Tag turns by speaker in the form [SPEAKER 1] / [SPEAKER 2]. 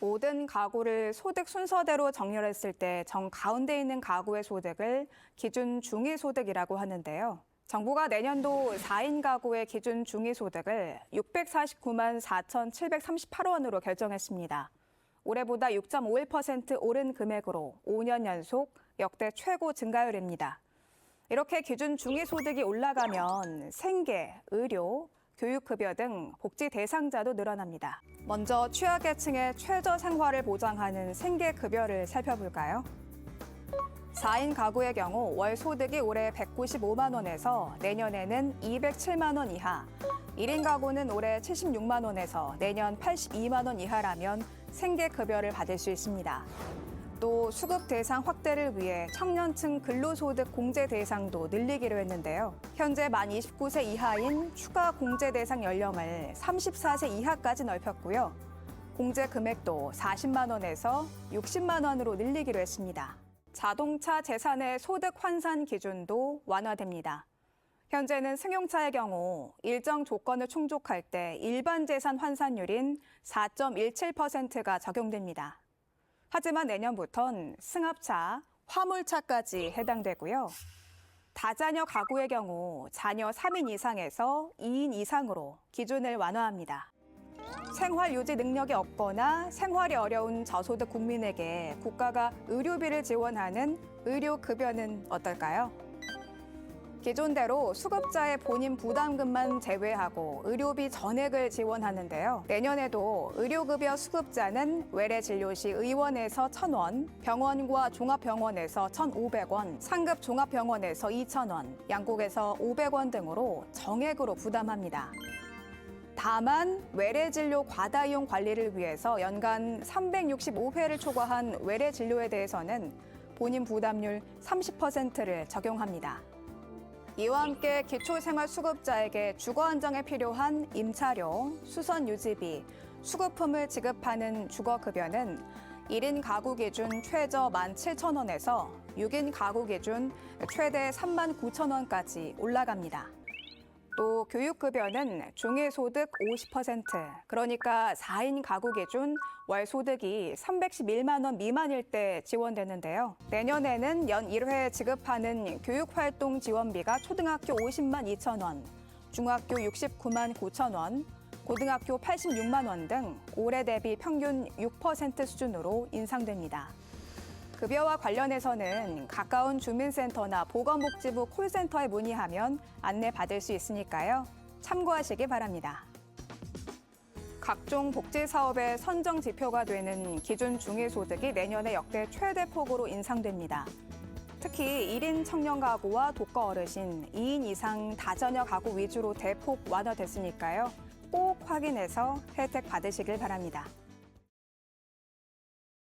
[SPEAKER 1] 모든 가구를 소득 순서대로 정렬했을 때 정 가운데 있는 가구의 소득을 기준 중위 소득이라고 하는데요. 정부가 내년도 4인 가구의 기준 중위 소득을 649만 4,738원으로 결정했습니다. 올해보다 6.51% 오른 금액으로 5년 연속 역대 최고 증가율입니다. 이렇게 기준 중위 소득이 올라가면 생계, 의료, 교육급여 등 복지 대상자도 늘어납니다. 먼저 취약계층의 최저 생활을 보장하는 생계급여를 살펴볼까요? 4인 가구의 경우 월 소득이 올해 195만 원에서 내년에는 207만 원 이하, 1인 가구는 올해 76만 원에서 내년 82만 원 이하라면 생계급여를 받을 수 있습니다. 또 수급 대상 확대를 위해 청년층 근로소득 공제 대상도 늘리기로 했는데요. 현재 만 29세 이하인 추가 공제 대상 연령을 34세 이하까지 넓혔고요. 공제 금액도 40만 원에서 60만 원으로 늘리기로 했습니다. 자동차 재산의 소득 환산 기준도 완화됩니다. 현재는 승용차의 경우 일정 조건을 충족할 때 일반 재산 환산율인 4.17%가 적용됩니다. 하지만 내년부턴 승합차, 화물차까지 해당되고요. 다자녀 가구의 경우 자녀 3인 이상에서 2인 이상으로 기준을 완화합니다. 생활 유지 능력이 없거나 생활이 어려운 저소득 국민에게 국가가 의료비를 지원하는 의료급여는 어떨까요? 기존대로 수급자의 본인 부담금만 제외하고 의료비 전액을 지원하는데요. 내년에도 의료급여 수급자는 외래 진료 시 의원에서 1,000원, 병원과 종합병원에서 1,500원, 상급 종합병원에서 2,000원, 양국에서 500원 등으로 정액으로 부담합니다. 다만 외래 진료 과다 이용 관리를 위해서 연간 365회를 초과한 외래 진료에 대해서는 본인 부담률 30%를 적용합니다. 이와 함께 기초생활수급자에게 주거 안정에 필요한 임차료, 수선 유지비, 수급품을 지급하는 주거급여는 1인 가구 기준 최저 17,000원에서 6인 가구 기준 최대 39,000원까지 올라갑니다. 또 교육급여는 중위소득 50%, 그러니까 4인 가구 기준 월 소득이 311만 원 미만일 때 지원되는데요. 내년에는 연 1회 지급하는 교육활동 지원비가 초등학교 50만 2천 원, 중학교 69만 9천 원, 고등학교 86만 원 등 올해 대비 평균 6% 수준으로 인상됩니다. 급여와 관련해서는 가까운 주민센터나 보건복지부 콜센터에 문의하면 안내받을 수 있으니까요. 참고하시기 바랍니다. 각종 복지 사업의 선정 지표가 되는 기준 중위소득이 내년에 역대 최대 폭으로 인상됩니다. 특히 1인 청년 가구와 독거 어르신, 2인 이상 다자녀 가구 위주로 대폭 완화됐으니까요. 꼭 확인해서 혜택 받으시길 바랍니다.